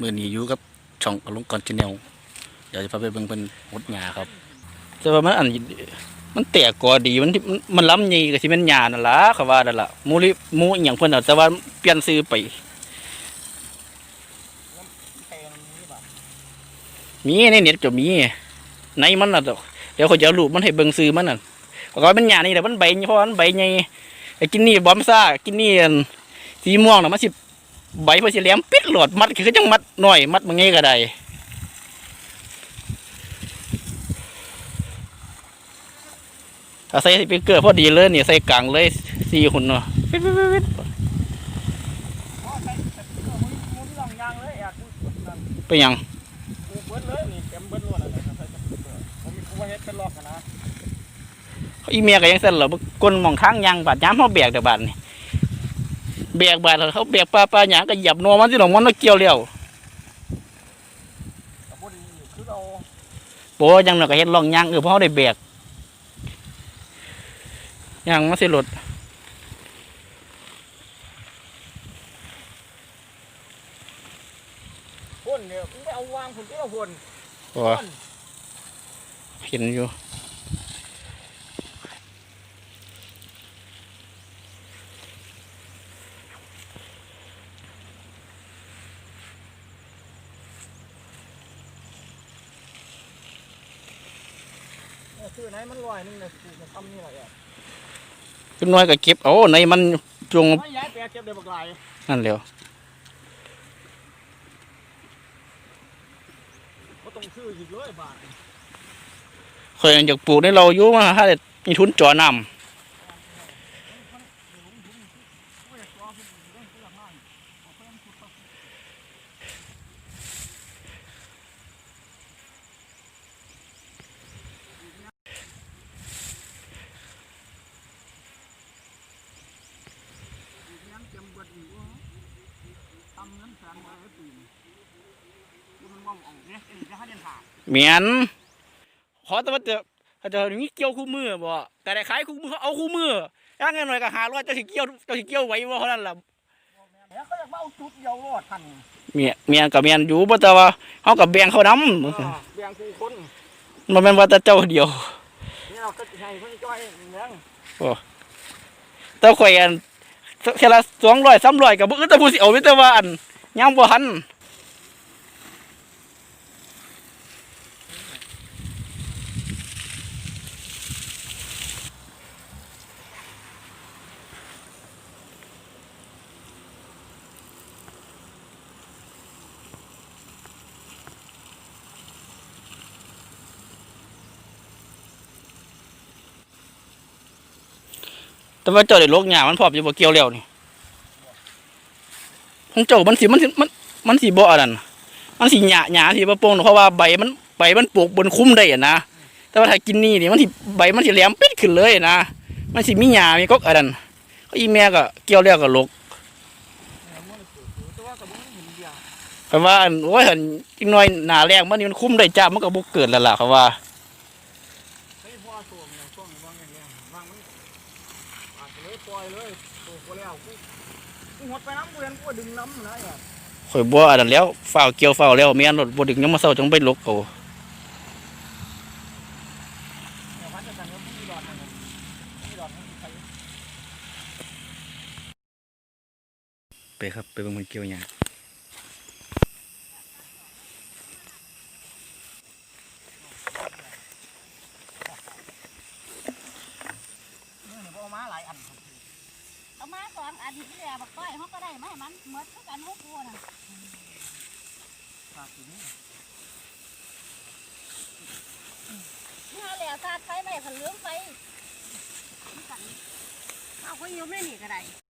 มือนี้อยู่กับช่องอลุงกรชแนลเดี๋ยวจะพาไปเบิ่งเป็นหดหญ้าครับ แต่ว่ามันอันมันแตกกอดีมันที่มันมันล้ำใหญ่ก็สิเป็นหญ้านั่นล่ะเขาว่านั่นล่ะมูลิมูอหย่างเพิ่นน่ะแต่ว่าเปลี่ยนชื่อไป มีในเน็ตก็มีในมันน่ะดอกเดี๋ยวเขาจะรูปมันให้เบิ่งซื้อมันน่ะก็ว่าเป็นหญ้านี่แหละมันใบเพราะมันใบใหญ่ไอ้กินนี่บอมซ่ากินนี่อันสีม่วงน่ะมันสิ ใบเพิ่นสิแหลมปิดโหลดมัดคือจังมัดน้อย มัดมันไงก็ได้ถ้าใส่สปีกเกอร์พอดีเลยนี่ใส่กลางเลยสี่หุ่นเนาะปิดปิดปิดปิดไปหยังกูเบิดเลยนี่เต็มเบิดล้วนอะไรนะใส่สปีกเกอร์ผมมีกูว่าเฮ็ดเป็นล็อกอะนะอีเมียก็ยังเส้นเหรอกลมองทางยางบาดย้ำเขาแบกเดี๋ยวบาดนี่ แบกบาดแล้วเขาแบกปลาปลาหยางก็เหยียบนัวมันที่หลงมันมาเกี่ยวเลี้ยวแต่พอดีคือเอาโป้ยังหน่อยก็เห็นลองยางเออเพราะเขาได้แบกยางมันสิหลุดพ่นเนี่ยมึงไปเอาวางคนที่เอาพ่นโอ้เห็นอยู่ เนี่ยซื้อไหนมันลอยนึงเนี่ยกูจะทำนี่แหละอะขึ้นน้อยก็เก็บเอาในมันจงไม่ย้ายแปรเก็บได้บักหลายนั่นแหล้วก็ต้องซื้ออีกเลยบาทเคยอยากปลูกในเราอยู่มาถ้าได้มีทุนจ่อน้ำ เหมียนขอแต่ว่าจะเขาจะมีเกี่ยวคู่มือบ่แต่ได้ขายคู่มือเขาเอาคู่มือย่างไงหน่อยก็หาร้อยจะสิเกี่ยวจะสิเกี่ยวไหว้บ่เท่านั้นล่ะเนี่ยเขาอยากมาเอาจุดเดียวรอดทันเมียเมียกับเมียนอยู่บ่แต่ว่าเฮากับแบ่งเขานำเออแบ่งกูคนมันแม่นว่าแต่เจ้าเดียวเนี่ยเราก็ให้เพิ่นจ้อยเลี้ยงแต่ข่อยอันเทอละ200 300ก็บ่อึดแต่ผู้สิเอามีแต่ว่าอัน ยังบ่ทันแต่ว่าเจ้าได้โลกหญ้ามันพร้อมอยู่บ่เกี่ยวแล้วนี่ ของเจ้ามันสิมันสิมันมันสิบ่อันนั้นมันสิหญ้าหญ้าสิบ่โป่งเพราะว่าใบมันใบมันปลูกบนคุ้มได้อะนะแต่ว่าถ้ากินนี่นี่มันสิใบมันสิแหลมปิดขึ้นเลยนะมันสิมีหญ้ามีกกอันนั้นก็อีแม่ก็เกี่ยวแล้วก็ลกเนี่ยกกับมึงเห็นเดียวเพราะว่าโอ้ยเห็นอีกหน่อยหนาแรงมันนี่มันคุ้มได้จ้ามันก็บ่เกิดแล้วล่ะเขาว่าเฮ้ยพ่อส่งเนี่ยส่งวางอย่างเงี้ยวา งมันอาจจะเลยปล่อยเลยปลูกไปแล้วกูกูหดไปน้ำกูเห็นกูดึงน้ำนะเนี่ยข่อยบ่อันนั้นแล้วฝ้าวเกี่ยวฝ้าวแล้วแม่นรถบ่ดึกยังมาเช้าจังไปลกเอาเนี่ยพันจะสั่งว่าพี่ดอนนะพี่ดอนมันใครไปครับ ไปเบิ่งมันเกี่ยวหญ้า เนี่ยพอามาหลายอัน เอามาสองอันที่แล้วบักต้อยเขาก็ได้มาให้มันเหมือนกันหกตัวน่ะฝากอยู่นี่เมื่อแล้วซาดไฟไม่ผันเหลืองไฟเอาคนอยู่ไม่หนีก็ได้